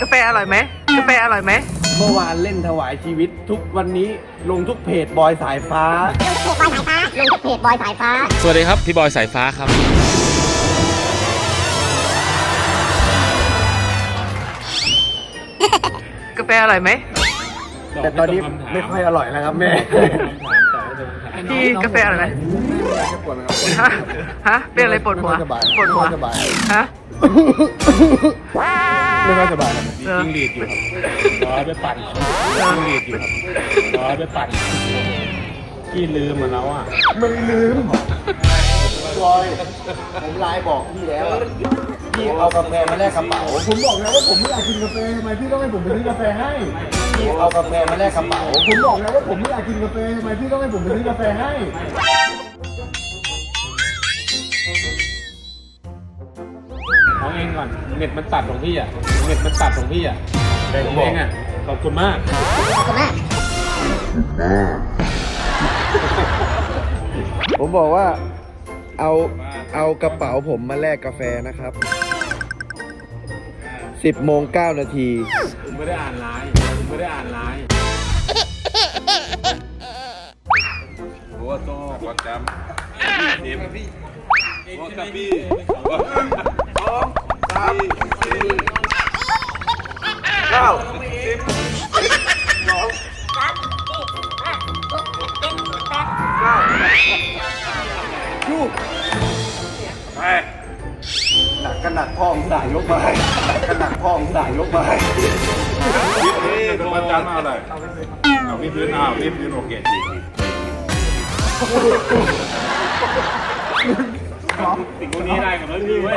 กาแฟอร่อยไหมกาแฟอร่อยไหมเมื่อวานเล่นถวายชีวิต ทุกวันนี้ลงทุกเพจบอยสายฟ้า ลงเพจบอยสายฟ้า สวัสดีครับ พี่บอยสายฟ้าครับ กาแฟอร่อยไหมแต่ตอนนี้ไม่ค่อยอร่อยแล้วครับแม่พี่กาแฟอร่อยไหมปวดไหมครับฮะฮะเป็นอะไรปวดหัวไม่ค่อยสบายปวดหัวไม่ค่อยสบาย ฮะ ไม่ค่อยสบายครับเออจิ้งหรีดอยู่ครับร้อยไปปั่นจิ้งหรีดอยู่ครับร้อยไปปั่นพี่ลืมมันแล้วอะไม่ลืมบอยผมไลน์บอกพี่แล้วอะพี่เอากาแฟมาแลกกระเป๋าผมบอกแล้วว่าผมไม่อยากกินกาแฟทำไมพี่ต้องให้ผมไปซื้อกาแฟให้พี่เอากาแฟมาแลกกระเป๋าผมบอกแล้วว่าผมไม่อยากกินกาแฟทำไมพี่ต้องให้ผมไปซื้อกาแฟให้ เอาเองก่อน เน็ตมันตัดของพี่อะ เน็ตมันตัดของพี่อะแต่ผมเองอะ ขอบคุณมาก ขอบคุณมาก ผมบอกว่าเอาเอากระเป๋าผมมาแลกกาแฟนะครับ 10โมง9นาที ผมไม่ได้อ่านไลน์ผมไม่ได้อ่านไลน์หัวโตประจำเต็มหัวกระบี่ สองสามสี่เก้าไปหนักก็หนักพ่อมึงด่ายกมาให้หนักก็หนักพ่อมึงด่ายกมาให้วิทย์นี่ประจำเอาเลยเอาวิทย์พื้นเอาวิทย์พื้นโอเคจริงสิ่งพวกนี้ได้กับรถดีเว้ย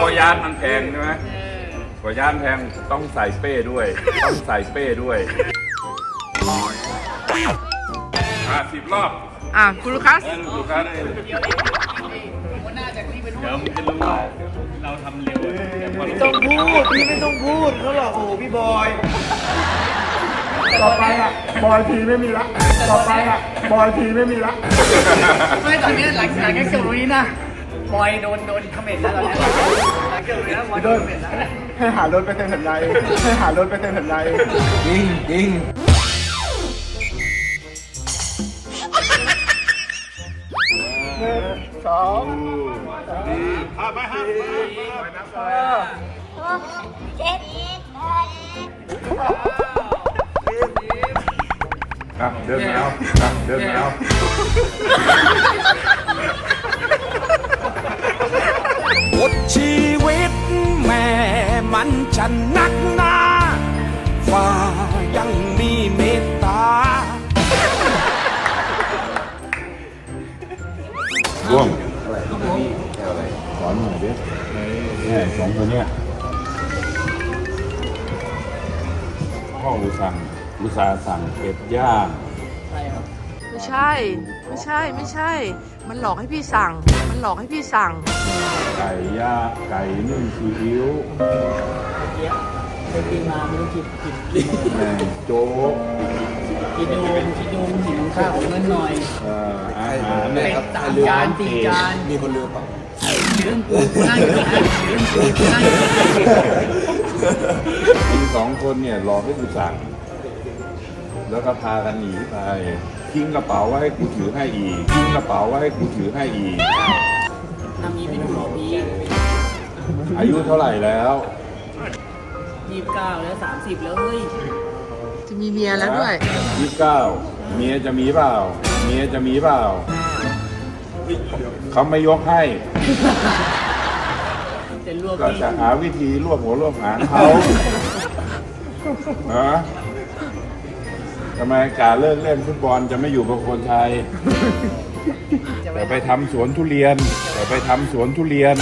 กอยานมันแพงใช่ไหมกอยานแพงต้องใส่เป้ด้วย ต้องใส่เป้ด้วยอะสิบรอบอะคุณลูคัสเออลูกค้าได้เลยเดี๋ยวมึงจะรู้ว่าเราทำเร็วไม่ต้องพูดพี่ไม่ต้องพูดเขาหรอกโอ้โหพี่บอย ต่อไปอะบอยทีไม่มีละ ต่อไปอะบอยทีไม่มีละ ไม่ตอนนี้หลังหลังจากจบตรงนี้นะ บอยโดนโดนคอมเมนต์แล้วตอนนี้หลังจากจบตรงนี้นะบอยโดนคอมเมนต์แล้วให้หารถไปเซ็นสัญญาให้หารถไปเซ็นสัญญาจริงจริงสองเจ็ดอะเดินมาเอาอะเดินมาเอาบท ชีวิตแม่มันจะนักหนาฟ้ายังมีเมตตา ร่วมอะไรสอนหน่อยดิเนี่ยสองคนเนี้ยพ่ออุตสั่งอุตสาห์สั่งเป็ดย่างไม่ใช่ ไม่ใช่ ไม่ใช่ มันหลอกให้พี่สั่ง มันหลอกให้พี่สั่ง ไก่ย่างไก่นึ่งซีอิ๊วไปกินมาไม่รู้กินกินแหน่งโจ๊กกินดูกินดูหิวข้าวเงินหน่อยเอ่ออาหารเป็ดสามจานสี่จานมีคนลืมเปล่าเรื่องกูกูนั่งอยู่นะเรื่องกูกูนั่งอยู่นะมีสองคนเนี่ยหลอกให้กูสั่ง แล้วก็พากันหนีไปทิ้งกระเป๋าไว้ให้กูถือให้อีกทิ้งกระเป๋าไว้ให้กูถือให้อีก อายุเท่าไหร่แล้ว ยี่สิบเก้าแล้วสามสิบแล้วเฮ้ยจะมีเมียแล้วด้วย ยี่สิบเก้าเมียจะมีเปล่า เมียจะมีเปล่า เขาไม่ยกให้จะรวบก็พี่จะหาวิธีรวบหัวรวบหางเขาฮะทำไมกาเลิกเล่นฟุตบอลจะไม่อยู่กับคนไทยแต่ไปทำสวนทุเรียนแต่ไปทำสวนทุเรียน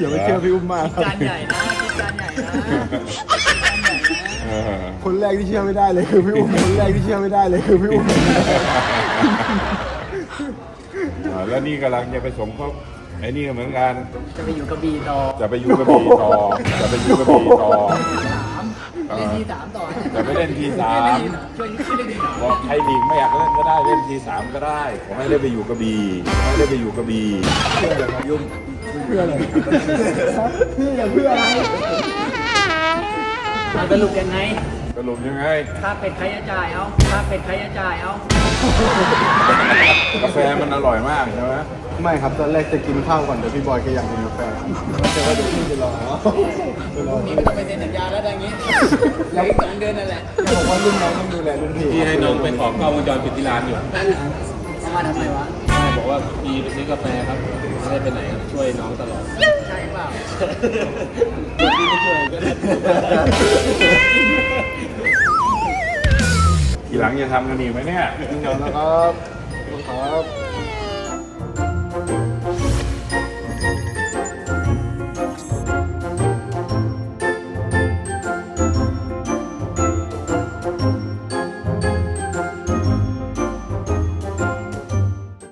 อย่าไปเชื่อพี่อุ้มมากครับจานใหญ่นะคิดจานใหญ่นะเออคนแรกที่เชื่อไม่ได้เลยคือพี่อุ้ม คนแรกที่เชื่อไม่ได้เลยคือพี่อุ้ม อ่าแล้วนี่กำลังจะไปสมทบไอ้นี่ก็เหมือนกันจะไปอยู่กระบี่ต่อจะไปอยู่กระบี่ต่อจะไปอยู่กระบี่ต่อเล่นที่สามต่อจะไปเล่นทีสาม ช่วยช่วยเล่นที่สามบอกไทยลีกไม่อยากเล่นก็ได้เล่นทีสามก็ได้ขอให้ได้ไปอยู่กระบี่ขอให้ได้ไปอยู่กระบี่เพื่ออะไรพี่อย่าเพื่ออะไรเอาสรุปยังไง สรุปยังไง ค่าเป็ดใครจะจ่ายเอาค่าเป็ดใครจะจ่ายเอากาแฟมันอร่อยมากใช่ไหมไม่ครับ ตอนแรกจะกินข้าวก่อน เดี๋ยวพี่บอยแกอยากกินกาแฟแต่ว่าเดี๋ยวพี่จะรอจะรอนี่ไม่ต้องไปเซ็นสัญญาแล้วอย่างงี้เหลืออีกสองเดือนนั่นแหละจะบอกว่ารุ่นน้องต้องดูแลรุ่นพี่พี่ให้น้องไปขอกล้องวงจรปิดที่ร้านอยู่เอามาทำไมวะ บอกว่าพี่ไปซื้อกาแฟครับไม่ได้ไปไหนครับช่วยน้องตลอด ใช่เปล่าพี่ไม่ช่วยก็ได้ทีหลังจะทำกันอีกไหมเนี่ยนะครับขอบคุณครับ